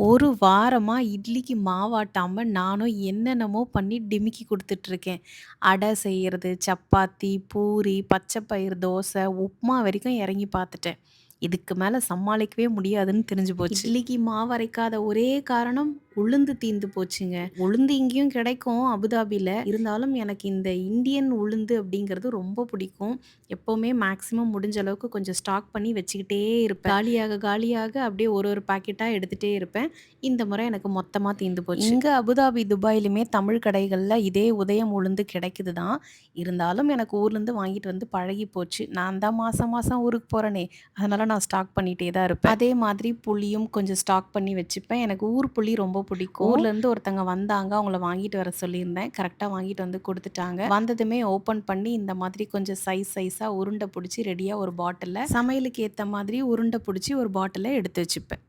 ஒரு வாரமா இட்லிக்கு மாவாட்டாம நானும் என்னென்னமோ பண்ணி டிமிக்கி கொடுத்துட்ருக்கேன் அடை செய்கிறது சப்பாத்தி, பூரி, பச்சை பயிறு தோசை, உப்மா வரைக்கும் இறங்கி பார்த்துட்டேன். இதுக்கு மேல சமாளிக்கவே முடியாதுன்னு தெரிஞ்சு போச்சு. இட்லிக்கு மாவு அரைக்காத ஒரே காரணம் உளுந்து தீந்து போச்சுங்க. உளுந்து இங்கேயும் கிடைக்கும் அபுதாபில. இருந்தாலும் எனக்கு இந்த இந்தியன் உளுந்து அப்படிங்கிறது ரொம்ப பிடிக்கும். எப்பவுமே மேக்ஸிமம் முடிஞ்ச அளவுக்கு கொஞ்சம் ஸ்டாக் பண்ணி வச்சுக்கிட்டே இருப்பேன். காலியாக காலியாக அப்படியே ஒரு ஒரு பாக்கெட்டா எடுத்துட்டே இருப்பேன். இந்த முறை எனக்கு மொத்தமா தீந்து போச்சு. இங்க அபுதாபி, துபாயிலுமே தமிழ் கடைகள்ல இதே உதயம் உளுந்து கிடைக்குது தான். இருந்தாலும் எனக்கு ஊர்லேருந்து வாங்கிட்டு வந்து பழகி போச்சு. நான் தான் மாசம் மாசம் ஊருக்கு போறேனே! அதனால நான் ஸ்டாக் பண்ணிட்டே தான் இருப்பேன். அதே மாதிரி புளியும் கொஞ்சம் ஸ்டாக் பண்ணி வச்சுப்பேன். எனக்கு ஊர் புளி ரொம்ப பிடிக்கும். ஊர்லேருந்து ஒருத்தங்க வந்தாங்க. அவங்கள வாங்கிட்டு வர சொல்லியிருந்தேன். கரெக்டாக வாங்கிட்டு வந்து கொடுத்துட்டாங்க வந்ததுமே ஓப்பன் பண்ணி இந்த மாதிரி கொஞ்சம் சைஸ் சைஸா உருண்டை பிடிச்சி ரெடியா ஒரு பாட்டிலில் சமையலுக்கு ஏத்த மாதிரி உருண்டை பிடிச்சி ஒரு பாட்டிலை எடுத்து வச்சுப்பேன்.